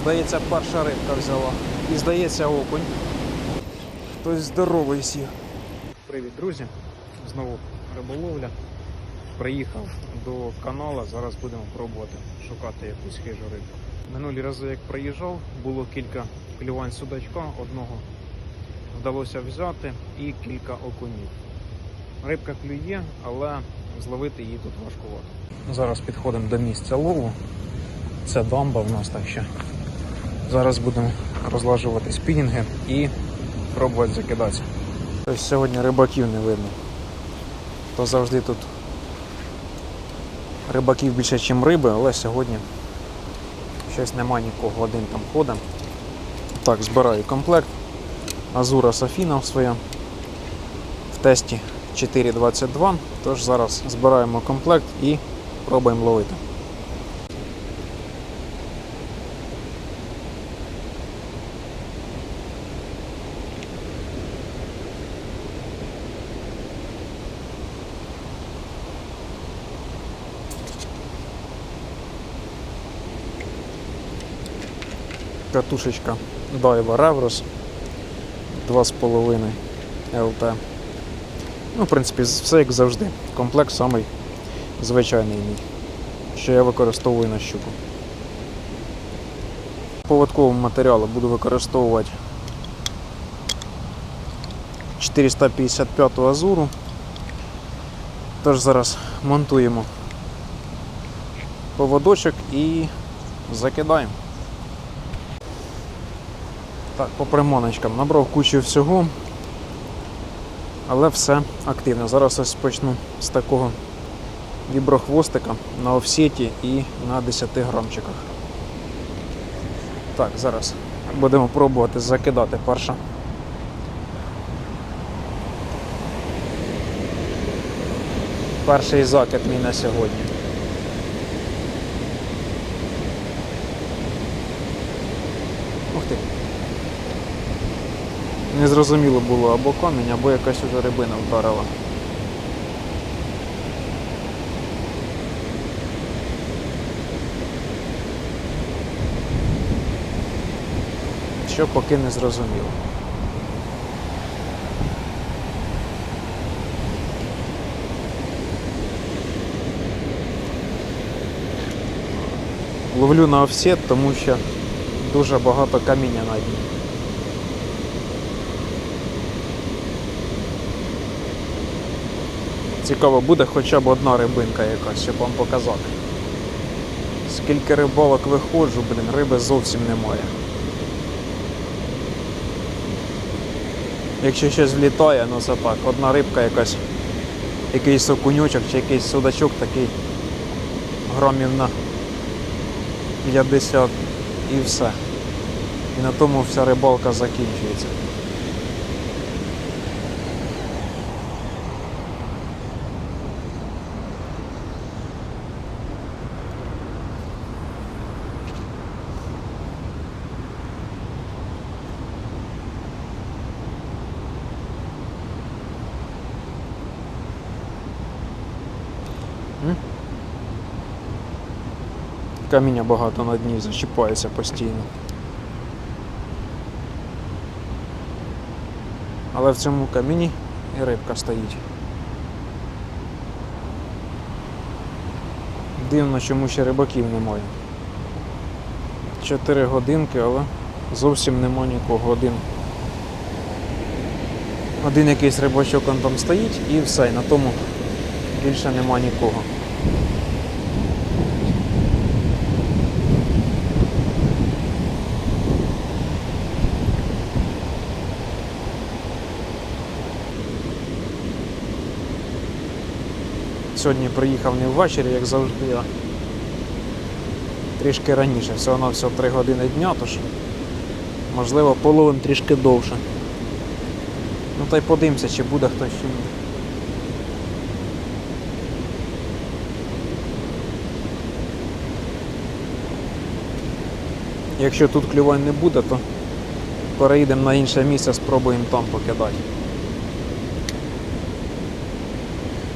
здається, перша рибка взяла. І здається, окунь. Хтось здоровий сів. Привіт, друзі! Знову риболовля. Приїхав до канала, зараз будемо пробувати шукати якусь хижу рибу. Минулі рази, як приїжджав, було кілька клювань судачка, одного вдалося взяти і кілька окунів. Рибка клює, але зловити її тут важкувато. Зараз підходимо до місця лову. Це дамба в нас так що. Зараз будемо розлажувати спінінги і пробувати закидатися. Тобто сьогодні рибаків не видно. То завжди тут рибаків більше, ніж риби, але сьогодні щось нема нікого, один там ходить. Так, збираю комплект. Азура Софіна своя в тесті 4.22. Тож зараз збираємо комплект і пробуємо ловити. Катушечка Daiwa Revros 2,5 LT. Ну, в принципі, все як завжди. Комплект самий звичайний мій, що я використовую на щуку. Поводковому матеріалу буду використовувати 455 азуру. Тож зараз монтуємо поводочок і закидаємо. Так, по приманочкам набрав кучу всього, але все активно. Зараз ось почну з такого віброхвостика на офсеті і на 10 грамчиках. Так, зараз будемо пробувати закидати перша. Перший закид мій на сьогодні. Ух ти. Незрозуміло було або камінь, або якась уже рибина вдарила. Що поки не зрозуміло. Ловлю на офсет, тому що дуже багато каміння на дні. Цікаво буде хоча б одна рибинка якась, щоб вам показати. Скільки рибалок виходжу, блін, риби зовсім немає. Якщо щось влітає, ну це так, одна рибка якась, якийсь окунючок чи якийсь судачок такий грамів на 50 і все. І на тому вся рибалка закінчується. Каміння багато на дні зачіпається постійно. Але в цьому каміні і рибка стоїть. Дивно, чому ще рибаків немає. Чотири годинки, але зовсім нема нікого. Один. Один якийсь рибачок он там стоїть і все, на тому більше нема нікого. Сьогодні приїхав не ввечері, як завжди, а трішки раніше. Всього на всього 3 години дня, тож можливо половин трішки довше. Ну та й подивимося, чи буде хтось чи ні. Якщо тут клювань не буде, то переїдемо на інше місце, спробуємо там покидати.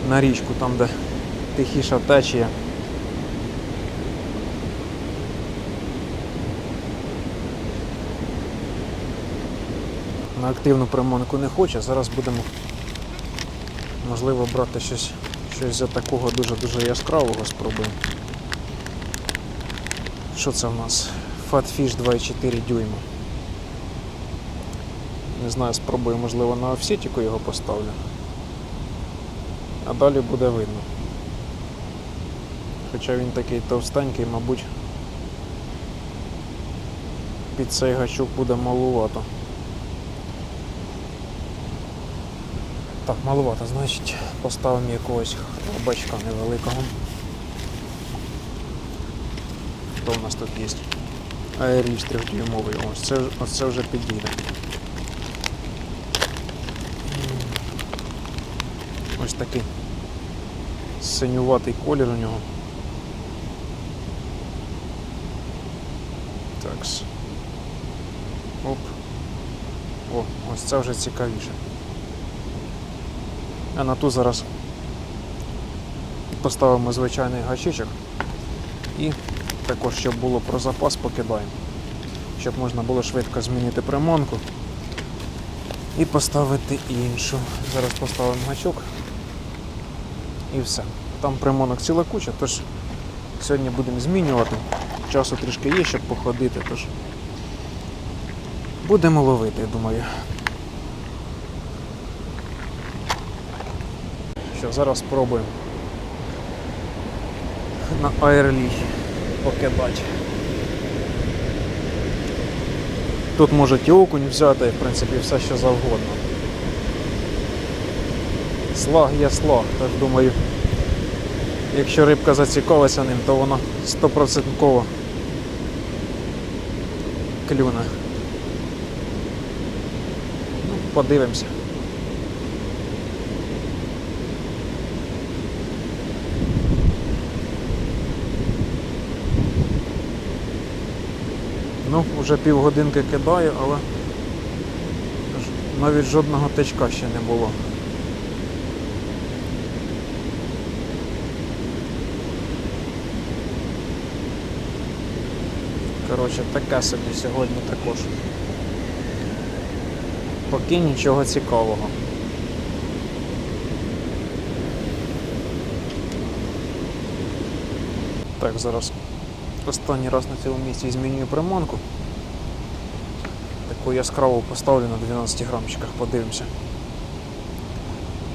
На річку, там де тихіша течія. На активну приманку не хоче, зараз будемо можливо брати щось щось за такого дуже-дуже яскравого спробуємо. Що це в нас? Fatfish 2,4 дюйма. Не знаю, спробую, можливо, на офсетіку його поставлю. А далі буде видно. Хоча він такий товстенький, мабуть, під цей гачок буде малувато. Так, малувато, значить поставимо якогось бачка невеликого. Хто у нас тут є? Аеріш трьохдюймовий. Ось це, ось це вже підійде. Ось такий синюватий колір у нього. Такс. Оп. О, ось це вже цікавіше. А на ту зараз поставимо звичайний гачичок і також, щоб було про запас, покидаємо. Щоб можна було швидко змінити приманку і поставити іншу. Зараз поставимо гачок і все. Там приманок ціла куча, тож сьогодні будемо змінювати. Часу трішки є, щоб походити, тож будемо ловити, я думаю. Що, зараз спробуємо на аерлі покидати. Тут можуть і окунь взяти, в принципі, все що завгодно. Слаг є слаг, тож думаю, якщо рибка зацікавиться ним, то вона 100% клюне. Ну, подивимося. Ну, вже півгодинки кидаю, але навіть жодного течка ще не було. Коротше, таке собі сьогодні також. Поки нічого цікавого. Так, зараз останній раз на цьому місці змінюю приманку. Таку яскраву поставлю на 12 грамчиках, подивимося,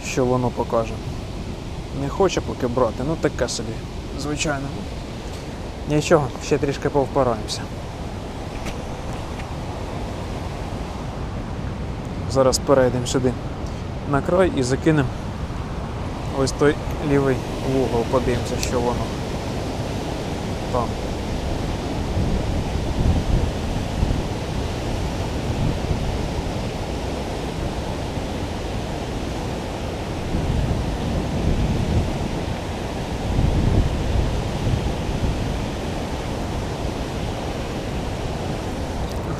що воно покаже. Не хоче поки брати, ну таке собі, звичайно. Нічого, ще трішки повпораємося. Зараз перейдемо сюди на край і закинемо ось той лівий вугол, подивимося, що воно там.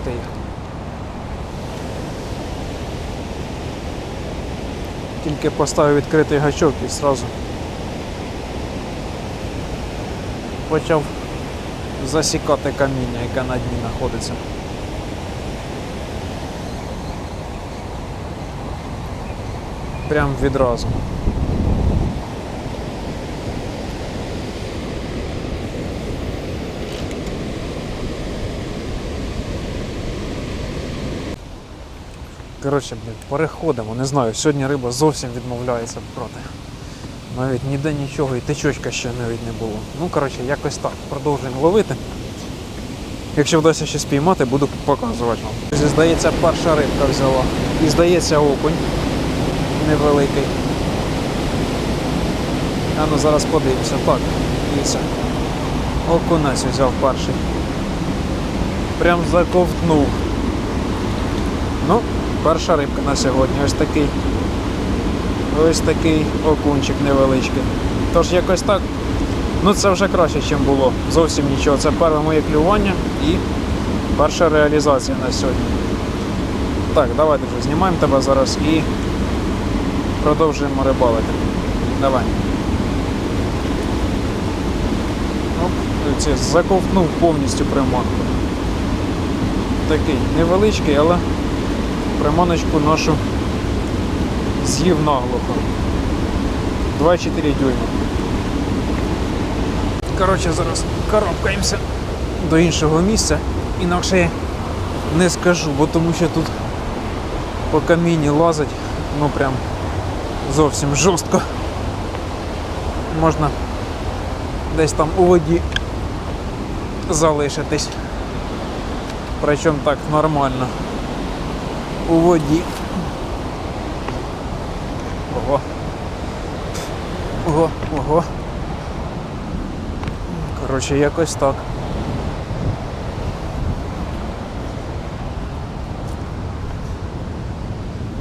Ух. Тільки поставив відкритий гачок і зразу почав засікати каміння, яке на дні знаходиться. Прям відразу. Коротше, блін, переходимо, не знаю, сьогодні риба зовсім відмовляється брати. Навіть ніде нічого і течочка ще навіть не було. Ну, коротше, якось так. Продовжуємо ловити. Якщо вдасться щось спіймати, буду показувати вам. Здається, перша рибка взяла. І здається окунь невеликий. А ну зараз подивимося. Так, дивіться. Окунець взяв перший. Прям заковтнув. Перша рибка на сьогодні. Ось такий. Ось такий окунчик невеличкий. Тож якось так. Ну це вже краще, ніж було. Зовсім нічого. Це перше моє клювання і перша реалізація на сьогодні. Так, давай, друже, знімаємо тебе зараз і продовжуємо рибалити. Давай. Оп, заковтнув повністю приманку. Такий невеличкий, але Приманочку нашу з'їв наглухо. 2,4 дюйма. Коротше, зараз карабкаємося до іншого місця. Інакше я не скажу, бо тому що тут по камінні лазить, ну прям зовсім жорстко. Можна десь там у воді залишитись. Причому так нормально. У воді. Ого. Ого, ого. Коротше, якось так.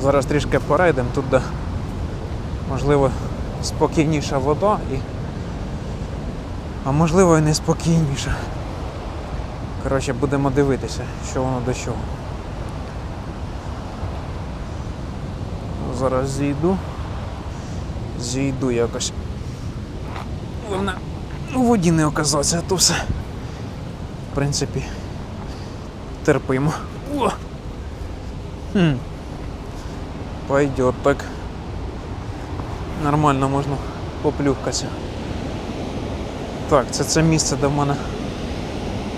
Зараз трішки перейдемо тут, де можливо спокійніша вода і. А можливо і не спокійніша. Коротше, будемо дивитися, що воно до чого. Зараз зійду. Зійду якось. Головне у воді не оказатися, а то все. В принципі, терпимо. О! Хм. Пойдет так. Нормально можна поплюхкатися. Так, це це місце, де в мене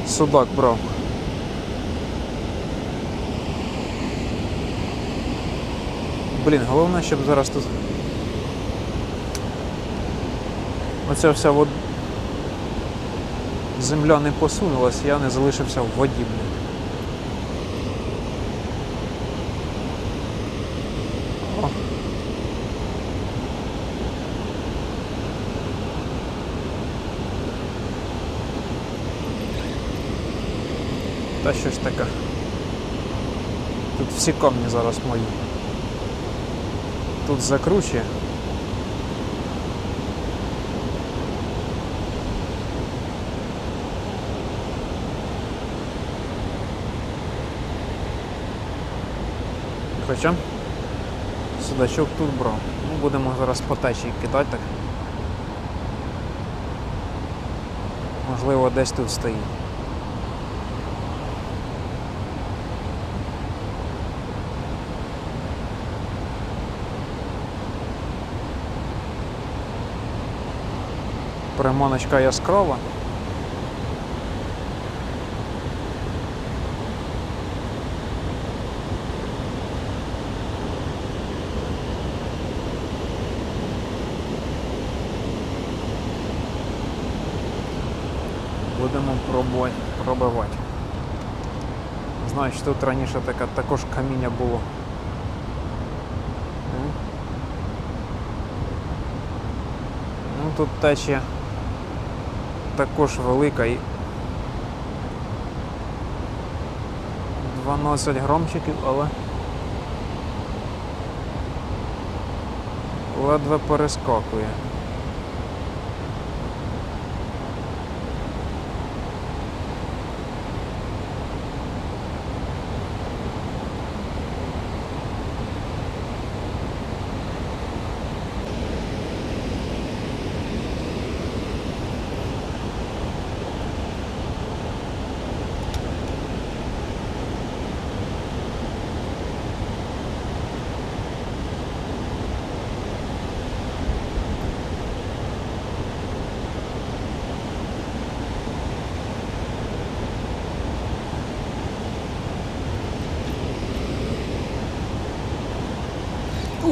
судак брав. Блін, головне, щоб зараз тут. Оця вся вод... земля не посунулась, я не залишився в воді, блін. Та що ж таке? Тут всі камні зараз мої. Тут закручує. Хоча судачок тут брав. Ну, будемо зараз по течії кидати так. Можливо, десь тут стоїть. Приманочка яскрава. Будемо пробивати. Що тут раніше таке також каміння було. Ну. Ну тут течія також велика і 12 громчиків, але ледве перескакує.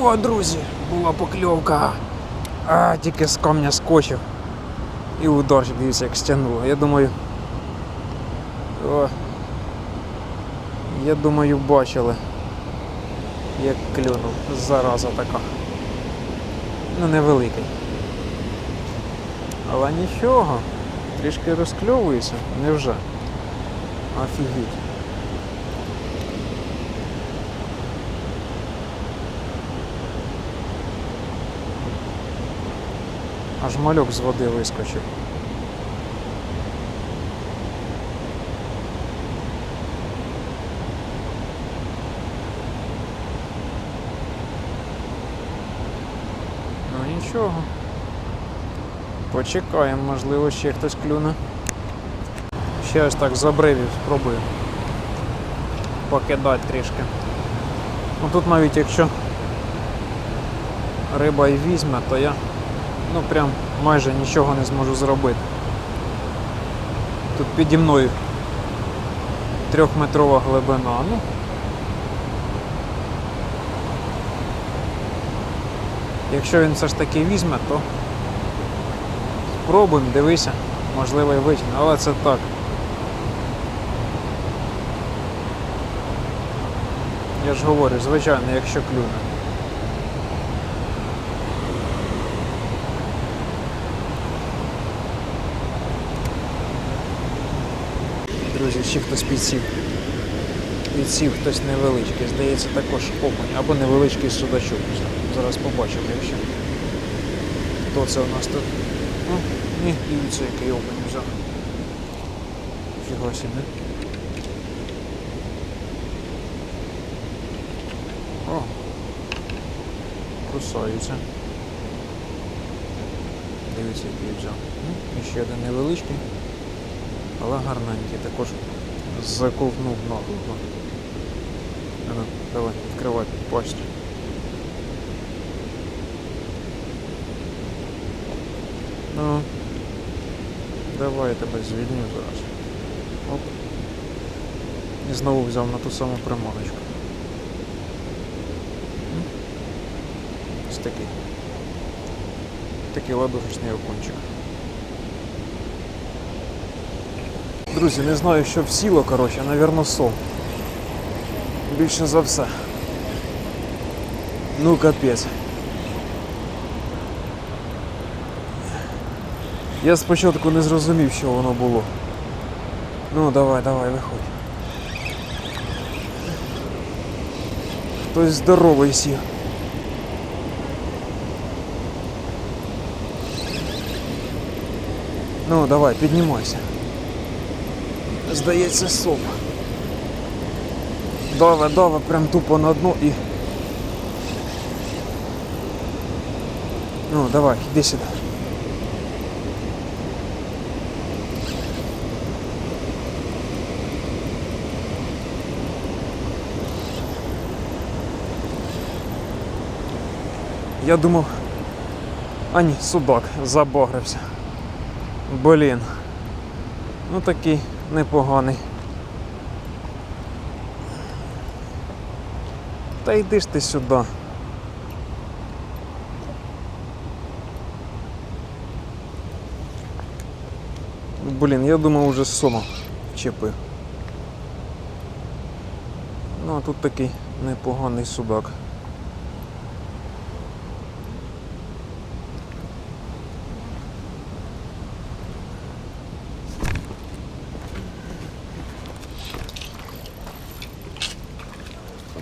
О, друзі, була покльовка. А, тільки з камня скочив. І ударчик, дивіться, як стягнуло. Я думаю. О, я думаю, бачили, як клюнув. Зараза така. Ну, невеликий. Але нічого. Трішки розкльовується. Невже? Офігеть. Аж мальок з води вискочив. Ну нічого. Почекаємо, можливо, ще хтось клюне. Ще ось так з обривів спробую покидати трішки. Ну тут навіть якщо риба і візьме, то я ну прям майже нічого не зможу зробити. Тут піді мною трьохметрова глибина. Ну, якщо він все ж таки візьме, то спробуємо, дивися, можливо і витягне, але це так. Я ж говорю, звичайно, якщо клюне. Друзі, ще хтось підсів. Підсів хтось невеличкий, здається, також окунь або невеличкий судачок. Зараз побачимо, якщо. Хто це у нас тут? Ну, ні, дивіться, який окунь взяв. Фіга собі. О, кусаються. Дивіться, який взяв. Ну, і ще один невеличкий, але гарненький. Також заковтнув наглухо. Ну, давай, відкривай пасть. Ну, давай я тебе звільню зараз. Оп. І знову взяв на ту саму приманочку. Ось такий. Такий ладошечний окончик. Друзі, не знаю, що всіло, коротше, навірно, сом. Більше за все. Ну, капець. Я спочатку не зрозумів, що воно було. Ну, давай, давай, виходь. Хтось здоровий сів. Ну, давай, піднімайся. Здається, сом. Давай, давай, прям тупо на дно і. Ну, давай, іди сюди. Я думав. А ні, судак забагрився. Блін. Ну такий непоганий. Та йди ж ти сюди. Блін, я думав уже сома вчепив. Ну а тут такий непоганий судак.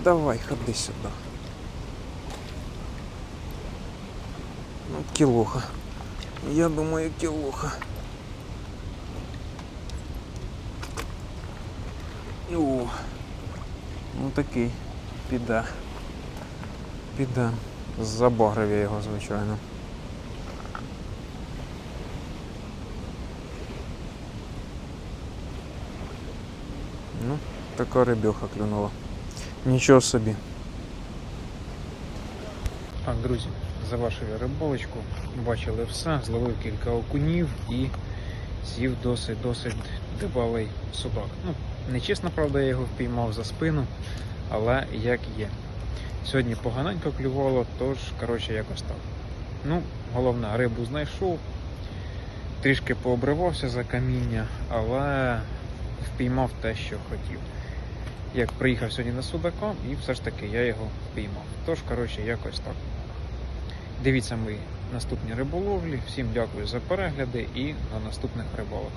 Давай, ходи сюди. Ну, кілоха. Я думаю, кілоха. О, ну такий піде. Піде. Забагрив я його, звичайно. Ну, така рибьоха клюнула. Нічого собі. Так, друзі, завершив рибалочку. Бачили все, зловив кілька окунів і з'їв досить-досить дебалий судак. Ну, не чесно, правда, я його впіймав за спину, але як є. Сьогодні поганенько клювало, тож, коротше, якось так. Ну, головне, рибу знайшов, трішки пообривався за каміння, але впіймав те, що хотів як приїхав сьогодні на Судаком, і все ж таки я його піймав. Тож, коротше, якось так. Дивіться мої наступні риболовлі. Всім дякую за перегляди і на наступних рибалок.